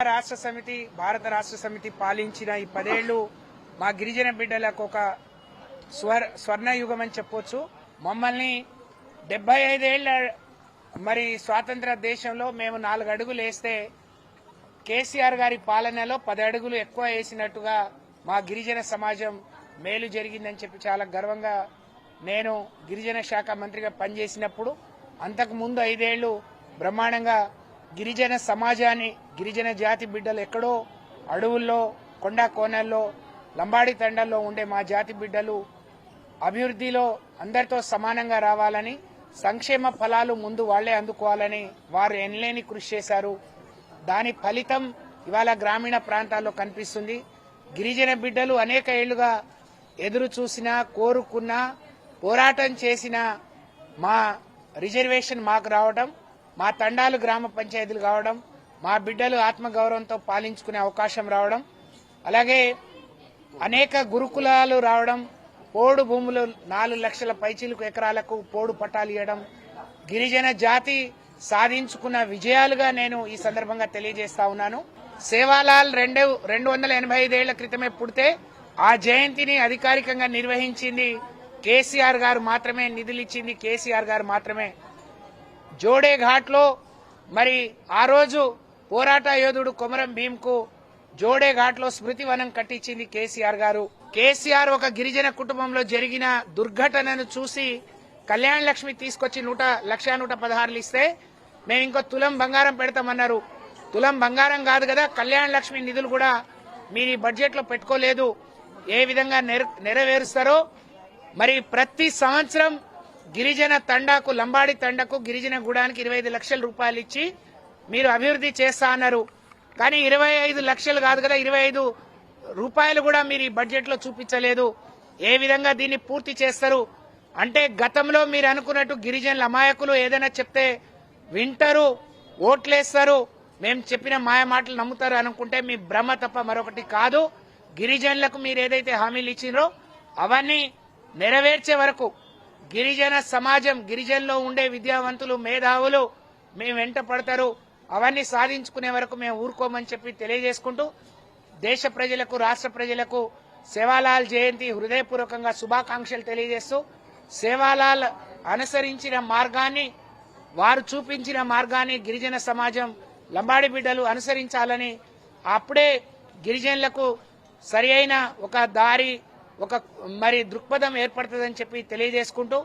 రాష్ట్ర సమితి భారత రాష్ట్ర సమితి పాలించిన ఈ పదేళ్ళు మా గిరిజన బిడ్డలకు ఒక స్వర్ స్వర్ణయుగం అని చెప్పొచ్చు. మమ్మల్ని డెబ్బై ఐదేళ్ళ మరి స్వాతంత్ర దేశంలో మేము నాలుగు అడుగులు వేస్తే కేసీఆర్ గారి పాలనలో పది అడుగులు ఎక్కువ వేసినట్టుగా మా గిరిజన సమాజం మేలు జరిగిందని చెప్పి చాలా గర్వంగా నేను గిరిజన శాఖ మంత్రిగా పనిచేసినప్పుడు అంతకు ముందు ఐదేళ్ళు బ్రహ్మాండంగా గిరిజన సమాజాన్ని గిరిజన జాతి బిడ్డలు ఎక్కడో అడవుల్లో కొండా కోనల్లో లంబాడి తండల్లో ఉండే మా జాతి బిడ్డలు అభివృద్ధిలో అందరితో సమానంగా రావాలని సంక్షేమ ఫలాలు ముందు వాళ్ళే అందుకోవాలని వారు ఎనలేని కృషి చేశారు. దాని ఫలితం ఇవాళ గ్రామీణ ప్రాంతాల్లో కనిపిస్తుంది. గిరిజన బిడ్డలు అనేక ఏళ్ళుగా ఎదురు చూసినా కోరుకున్నా పోరాటం చేసిన మా రిజర్వేషన్ మాకు రావడం మా తండాలు గ్రామ పంచాయతీలు కావడం మా బిడ్డలు ఆత్మగౌరవంతో పాలించుకునే అవకాశం రావడం అలాగే అనేక గురుకులాలు రావడం పోడు భూములు నాలుగు లక్షల పైచీలకు ఎకరాలకు పోడు పట్టాలు ఇవ్వడం గిరిజన జాతి సాధించుకున్న విజయాలుగా నేను ఈ సందర్భంగా తెలియజేస్తా ఉన్నాను. సేవాలాల్ రెండు రెండు వందల ఎనభై ఐదేళ్ళ క్రితమే పుడితే ఆ జయంతిని అధికారికంగా నిర్వహించింది కేసీఆర్ గారు మాత్రమే నిధులు ఇచ్చింది కేసీఆర్ గారు మాత్రమే. జోడే ఘాట్లో మరి ఆ రోజు పోరాట యోధుడు కొమరం భీంకు జోడే ఘాట్లో స్మృతి వనం కట్టించింది కేసీఆర్ గారు. కేసీఆర్ ఒక గిరిజన కుటుంబంలో జరిగిన దుర్ఘటనను చూసి కళ్యాణ లక్ష్మి తీసుకొచ్చి నూట లక్ష నూట పదహారులు ఇస్తే మేము ఇంకో తులం బంగారం పెడతామన్నారు. తులం బంగారం కాదు కదా కళ్యాణ లక్ష్మి నిధులు కూడా మీరు ఈ బడ్జెట్లో పెట్టుకోలేదు. ఏ విధంగా నెర- నెరవేరుస్తారో మరి ప్రతి సంవత్సరం గిరిజన తండాకు లంబాడి తండకు గిరిజన గూడానికి ఇరవై ఐదు లక్షల రూపాయలు ఇచ్చి మీరు అభివృద్ధి చేస్తా అన్నారు. కానీ ఇరవై ఐదు లక్షలు కాదు కదా ఇరవై ఐదు రూపాయలు కూడా మీరు ఈ బడ్జెట్లో చూపించలేదు. ఏ విధంగా దీన్ని పూర్తి చేస్తారు? అంటే గతంలో మీరు అనుకున్నట్టు గిరిజనుల అమాయకులు ఏదైనా చెప్తే వింటారు ఓట్లేస్తారు. మేము చెప్పిన మాయ మాటలు నమ్ముతారు అనుకుంటే మీ భ్రమ తప్ప మరొకటి కాదు. గిరిజనులకు మీరు ఏదైతే హామీలు ఇచ్చినో అవన్నీ నెరవేర్చే వరకు గిరిజన సమాజం గిరిజనులో ఉండే విద్యావంతులు మేధావులు మేము వెంట పడతారు. అవన్నీ సాధించుకునే వరకు మేము ఊరుకోమని చెప్పి తెలియజేసుకుంటూ దేశ ప్రజలకు రాష్ట్ర ప్రజలకు సేవాలాల్ జయంతి హృదయపూర్వకంగా శుభాకాంక్షలు తెలియజేస్తూ సేవాలాల్ అనుసరించిన మార్గాన్ని వారు చూపించిన మార్గాన్ని గిరిజన సమాజం లంబాడి బిడ్డలు అనుసరించాలని అప్పుడే గిరిజనులకు సరి ఒక దారి ఒక మరి దృక్పథం ఏర్పడుతుందని చెప్పి తెలియజేసుకుంటూ